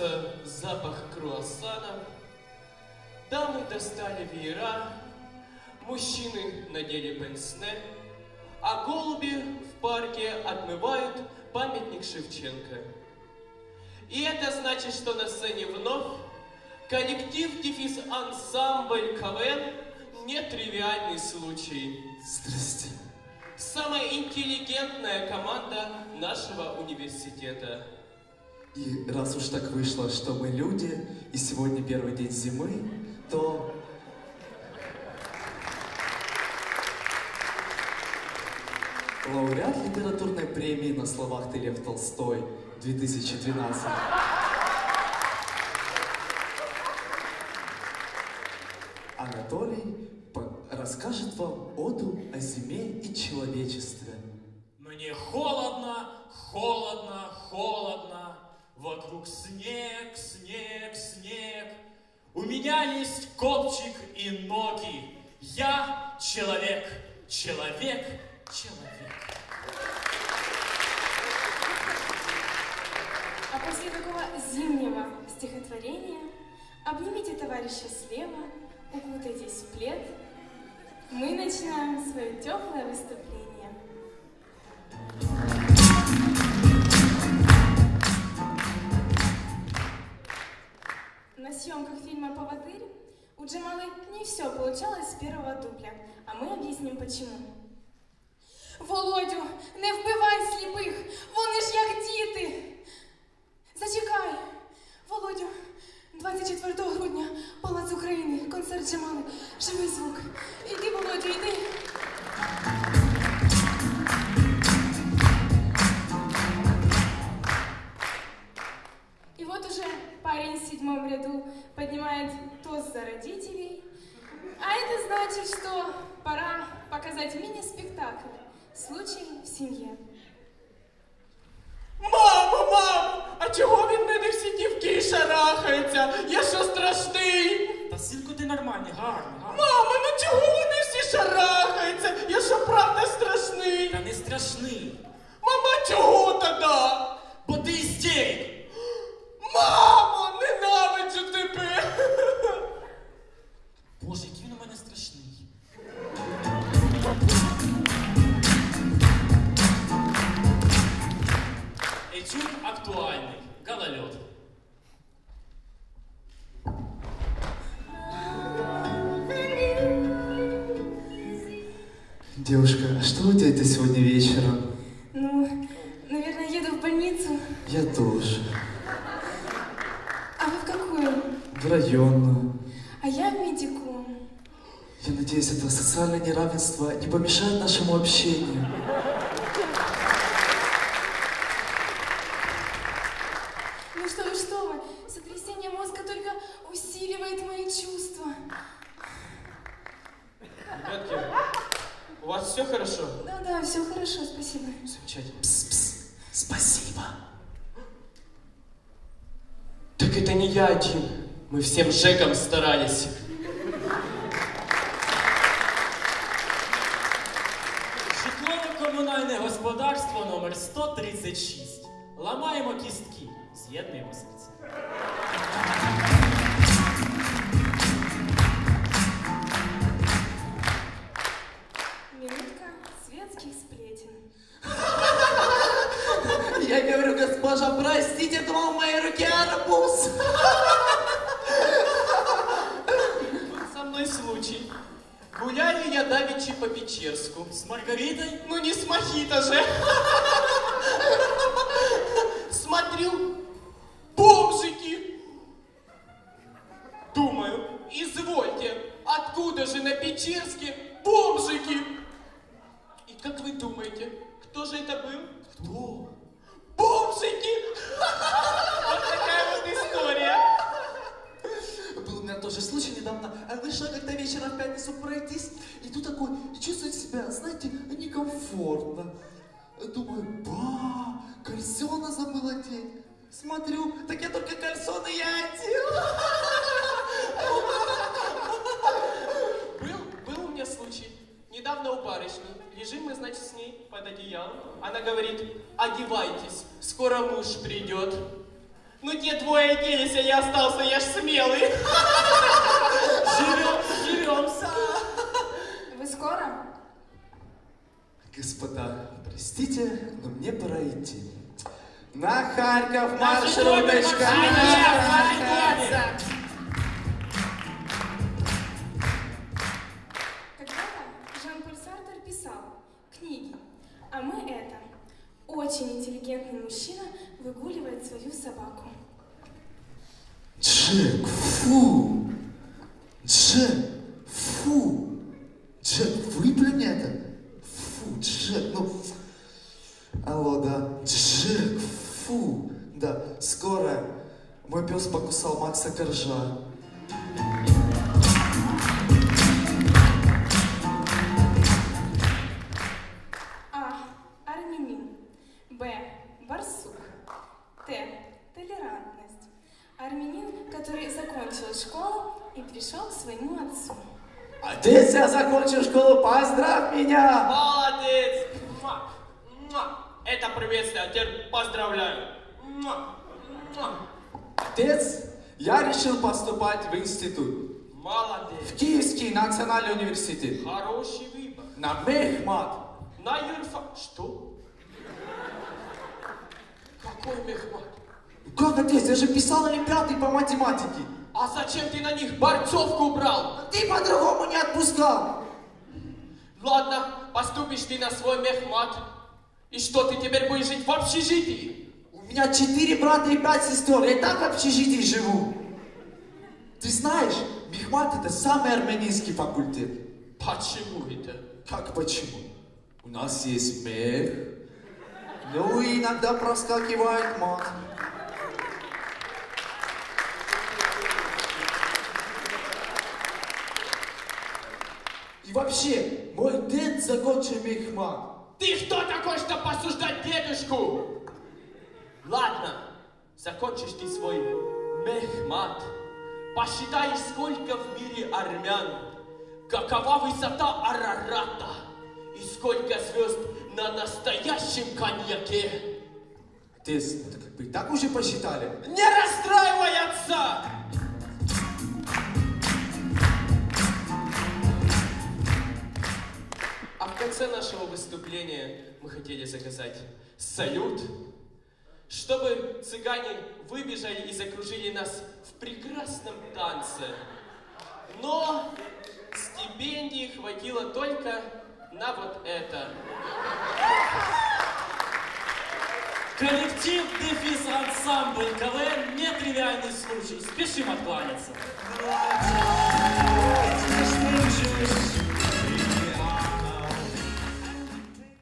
слышался запах круассана. Дамы достали веера, мужчины надели пенсне, а голуби в парке отмывают памятник Шевченко. И это значит, что на сцене вновь коллектив дефис ансамбль КВН нетривиальный случай. Здрасте. Самая интеллигентная команда нашего университета. И раз уж так вышло, что мы люди, и сегодня первый день зимы, то... Лауреат литературной премии на словах ты Лев Толстой 2012. Анатолий расскажет вам оду о зиме и человечестве. У меня есть копчик и ноги. Я человек, человек, человек. А после такого зимнего стихотворения обнимите товарища слева, укутайтесь в плед. Мы начинаем свое теплое выступление. На съемках фильма «Поводырь» у Джамалы не все получалось с первого дубля, а мы объясним почему. Володю, не вбивай сліпих, вони ж як діти. Зачекай, Володю, 24 грудня, Палац України, концерт Джамали, живий звук. Іди, Володю, іди. Значит, что пора показать мини-спектакль «Случай в семье». Мамо, мамо, а чого від мене всі дівки шарахаються? Я що страшний? Та синку ти нормальний, гарний, Девушка, а что у тебя сегодня вечером? Ну, наверное, еду в больницу. Я тоже. А вы в какую? В районную. А я в медику. Я надеюсь, это социальное неравенство не помешает нашему общению. Ну что вы, что вы? Сотрясение мозга только усиливает мои чувства. Ребятки, у вас все хорошо? Да-да, все хорошо, спасибо. Замечательно. Пс-пс. Спасибо. Так это не я один. Мы всем Жеком старались. Житлово-комунальне господарство номер 136. Ламаємо кістки, з'єднуємо серця. Я говорю, госпожа, простите, думал, в моей руке арбуз. Со мной случай. Гуляю я давеча по Печерску. З Маргаритой Ну не с мохито же. одеть. Смотрю, так я только кальсоны я одел. Был, был у меня случай. Недавно у барышни. Лежим мы, значит, с ней под одеялом. Она говорит, одевайтесь, скоро муж придет. Ну те двое делись, а я остался, я ж смелый. Живем, живем. Вы скоро? Господа, простите, но мне пора идти. На Харьков маршруточка! Когда-то Жан-Поль Сартер писал книги, а мы это. Очень интеллигентный мужчина выгуливает свою собаку. Джек, фу! Джек, фу! Джек, выплюнь это! Фу, Джек, ну... Алло, да, Джек, фу! Да, скоро мой пес Коржа. А. Армянин. Б. Барсук. Т. Толерантность. Армянин, который закончил школу и пришел к своему отцу. Отец, я закончил школу, поздравь меня! Молодец! Муа! Муа! Это приветствие, а теперь поздравляю. Муа! Муа! Отец, я решил поступать в институт. Молодец! В Киевский национальный университет. Хороший выбор. На Мехмат. На юрфа... Что? Какой мехмат? Как, отец, я же писал олимпиады по математике. А зачем ты на них борцовку брал? Ты по-другому не отпускал. Ладно, поступишь ты на свой мехмат. И что, ты теперь будешь жить в общежитии? У меня четыре брата и пять сестер. Я и так в общежитии живу. Ты знаешь, Мехмат это самый армянинский факультет. Почему это? Как почему? У нас есть мех, ну и иногда проскакивает мат. И вообще, мой дед закончил мехмат. Ты кто такой, чтобы посуждать дедушку? Ладно, закончишь ты свой мехмат. Посчитай, сколько в мире армян. Какова высота Арарата. И сколько звезд на настоящем коньяке. Отец, это как бы так уже посчитали. Не расстраивай отца! А в конце нашего выступления мы хотели заказать салют, чтобы цыгане выбежали и закружили нас в прекрасном танце. Но стипендии хватило только на вот это. Коллектив Дефис Ансамбль КВН – нетривиальный случай. Спешим откланяться.